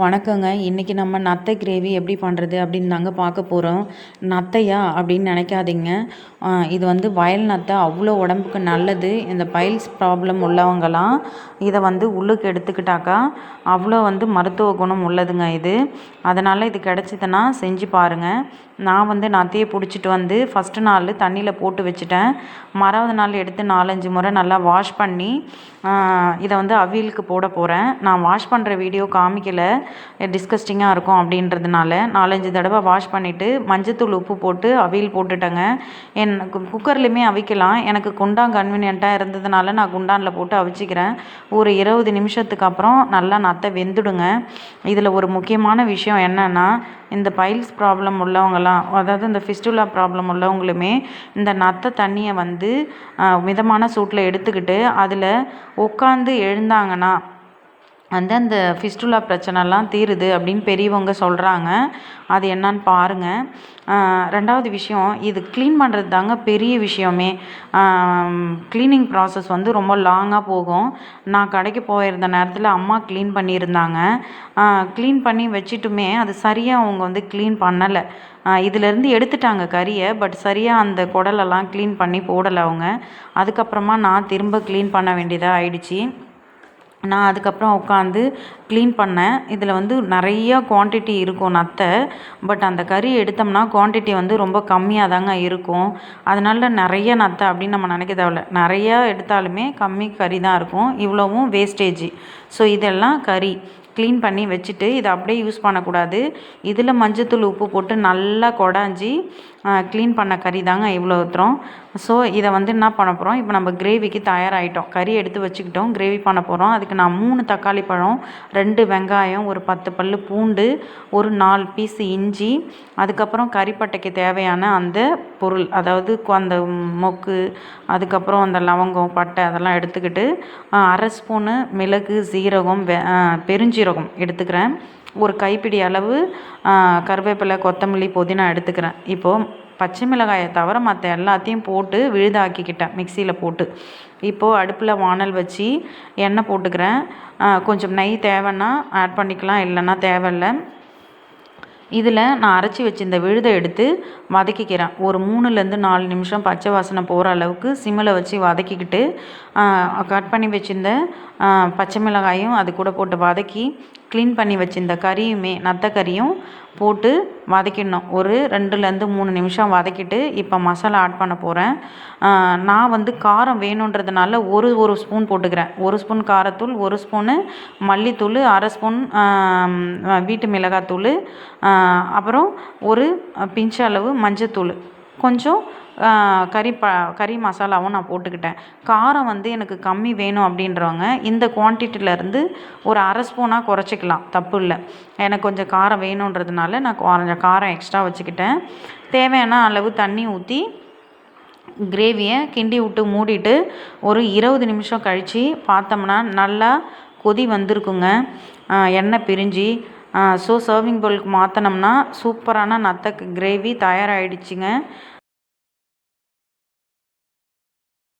வணக்கங்க. இன்றைக்கி நம்ம நத்தை கிரேவி எப்படி பண்ணுறது அப்படின்னு தாங்க பார்க்க போகிறோம் நத்தையா அப்படின்னு நினைக்காதீங்க. இது வந்து வயல் நத்தை. அவ்வளோ உடம்புக்கு நல்லது. இந்த பைல்ஸ் ப்ராப்ளம் உள்ளவங்கலாம் இதை வந்து உள்ளுக்கு எடுத்துக்கிட்டாக்கா அவ்வளோ வந்து மருத்துவ குணம் உள்ளதுங்க இது. அதனால் இது கிடச்சிதுன்னா செஞ்சு பாருங்கள் நான் வந்து நத்தையை பிடிச்சிட்டு வந்து ஃபஸ்ட்டு நாள் தண்ணியில் போட்டு வச்சுட்டேன். மறாவது நாள் எடுத்து நாலஞ்சு முறை நல்லா வாஷ் பண்ணி இதை வந்து அவியலுக்கு போட போகிறேன் நான் வாஷ் பண்ணுற வீடியோ காமிக்கலை. டிஸ்கஸ்டிங்காக இருக்கும் அப்படின்றதுனால நாலஞ்சு தடவை வாஷ் பண்ணிவிட்டு மஞ்சத்தூள் உப்பு போட்டு அவியல் போட்டுட்டேங்க. என் குக்கர்லேயுமே அவிக்கலாம். எனக்கு குண்டான் கன்வீனியண்ட்டாக இருந்ததுனால நான் குண்டானில் போட்டு அவிச்சிக்கிறேன். ஒரு இருபது நிமிஷத்துக்கு அப்புறம் நல்லா நத்தை வெந்துடுங்க. இதில் ஒரு முக்கியமான விஷயம் என்னென்னா இந்த பைல்ஸ் ப்ராப்ளம் உள்ளவங்களாம் அதாவது இந்த ஃபிஸ்டுலா ப்ராப்ளம் உள்ளவங்களுமே இந்த நத்தை தண்ணியை வந்து மிதமான சூட்டில் எடுத்துக்கிட்டு அதில் உட்காந்து எழுந்தாங்கன்னா வந்து அந்த ஃபிஸ்டுலா பிரச்சனைலாம் தீருது அப்படின்னு பெரியவங்க சொல்கிறாங்க அது என்னன்னு பாருங்கள் ரெண்டாவது விஷயம் இது க்ளீன் பண்ணுறது தாங்க பெரிய விஷயமே. க்ளீனிங் ப்ராசஸ் வந்து ரொம்ப லாங்காக போகும். நான் கடைக்கு போயிருந்த நேரத்தில் அம்மா க்ளீன் பண்ணியிருந்தாங்க. க்ளீன் பண்ணி வச்சுட்டுமே அது சரியாக அவங்க வந்து க்ளீன் பண்ணலை. இதிலேருந்து எடுத்துட்டாங்க கறியை பட் சரியாக அந்த குடலெல்லாம் க்ளீன் பண்ணி போடலை அவங்க. அதுக்கப்புறமா நான் திரும்ப க்ளீன் பண்ண வேண்டியதாக ஆயிடுச்சு. நான் அதுக்கப்புறம் உட்காந்து க்ளீன் பண்ணேன். இதில் வந்து நிறையா குவான்டிட்டி இருக்கும் நத்தை. பட் அந்த கறி எடுத்தோம்னா குவான்டிட்டி வந்து ரொம்ப கம்மியாக தாங்க இருக்கும். அதனால நிறைய நத்தை அப்படின்னு நம்ம நினைக்க தேவையில்ல. நிறையா எடுத்தாலுமே கம்மி கறி தான் இருக்கும். இவ்வளவும் வேஸ்டேஜ் ஸோ இதெல்லாம் கறி. க்ளீன் பண்ணி வச்சுட்டு இதை அப்படியே யூஸ் பண்ணக்கூடாது. இதில் மஞ்சத்தூள் உப்பு போட்டு நல்லா குடாஞ்சி க்ளீன் பண்ண கறி தாங்க இவ்வளோ தூரம் ஸோ இதை வந்து என்ன பண்ண போகிறோம் இப்போ நம்ம கிரேவிக்கு தயாராகிட்டோம் கறி எடுத்து வச்சுக்கிட்டோம். கிரேவி பண்ண போகிறோம் அதுக்கு நான் மூணு தக்காளி பழம் ரெண்டு வெங்காயம் ஒரு பத்து பல் பூண்டு ஒரு நாலு பீஸ் இஞ்சி அதுக்கப்புறம் கறிப்பட்டைக்கு தேவையான அந்த பொருள் அதாவது அந்த மொக்கு அதுக்கப்புறம் அந்த லவங்கம் பட்டை அதெல்லாம் எடுத்துக்கிட்டு அரை ஸ்பூனு மிளகு சீரகம் வெ பெருஞ்சீரகம் எடுத்துக்கிறேன். ஒரு கைப்பிடி அளவு கருவேப்பிலை கொத்தமல்லி புதினா எடுத்துக்கிறேன். இப்போது பச்சை மிளகாயை தவிர மற்ற எல்லாத்தையும் போட்டு விழுதாக்கிக்கிட்டேன் மிக்சியில் போட்டு. இப்போது அடுப்பில் வானல் வச்சு எண்ணெய் போட்டுக்கிறேன். கொஞ்சம் நெய் தேவைன்னா ஆட் பண்ணிக்கலாம் இல்லைன்னா தேவையில்லை. இதில் நான் அரைச்சி வச்சிருந்த விழுதை எடுத்து வதக்கிக்கிறேன். ஒரு மூணுலேருந்து நாலு நிமிஷம் பச்சை வாசனை போகிற அளவுக்கு சிம்மில் வச்சு வதக்கிக்கிட்டு கட் பண்ணி வச்சிருந்த பச்சை மிளகாயும் அது கூட போட்டு வதக்கி க்ளீன் பண்ணி வச்சிருந்த கறியுமே நத்த கறியும் போட்டு வதக்கிடணும். ஒரு ரெண்டுலேருந்து மூணு நிமிஷம் வதக்கிட்டு இப்போ மசாலா ஆட் பண்ண போகிறேன் நான் வந்து காரம் வேணுன்றதுனால ஒரு ஒரு ஸ்பூன் போட்டுக்கிறேன். ஒரு ஸ்பூன் காரத்தூள் ஒரு ஸ்பூனு மல்லித்தூள் அரை ஸ்பூன் வீட்டு மிளகாத்தூள் அப்புறம் ஒரு பிஞ்ச அளவு மஞ்சத்தூள். கொஞ்சம் கறி ப கறி மசாலாவும் நான் போட்டுக்கிட்டேன். காரம் வந்து எனக்கு கம்மி வேணும் அப்படின்றவங்க இந்த குவான்டிட்டியிலேருந்து ஒரு அரை ஸ்பூனாக குறைச்சிக்கலாம் தப்பு இல்லை. எனக்கு கொஞ்சம் காரம் வேணுன்றதுனால நான் கொஞ்சம் காரம் எக்ஸ்ட்ரா வச்சுக்கிட்டேன். தேவையான அளவு தண்ணி ஊற்றி கிரேவியை கிண்டி விட்டு மூடிட்டு ஒரு இருபது நிமிஷம் கழித்து பார்த்தோம்னா நல்லா கொதி வந்திருக்குங்க. எண்ணெய் பிரிஞ்சு ஸோ சர்விங் பவுலுக்கு மாற்றினோம்னா சூப்பரான நத்த கிரேவி தயாராகிடுச்சிங்க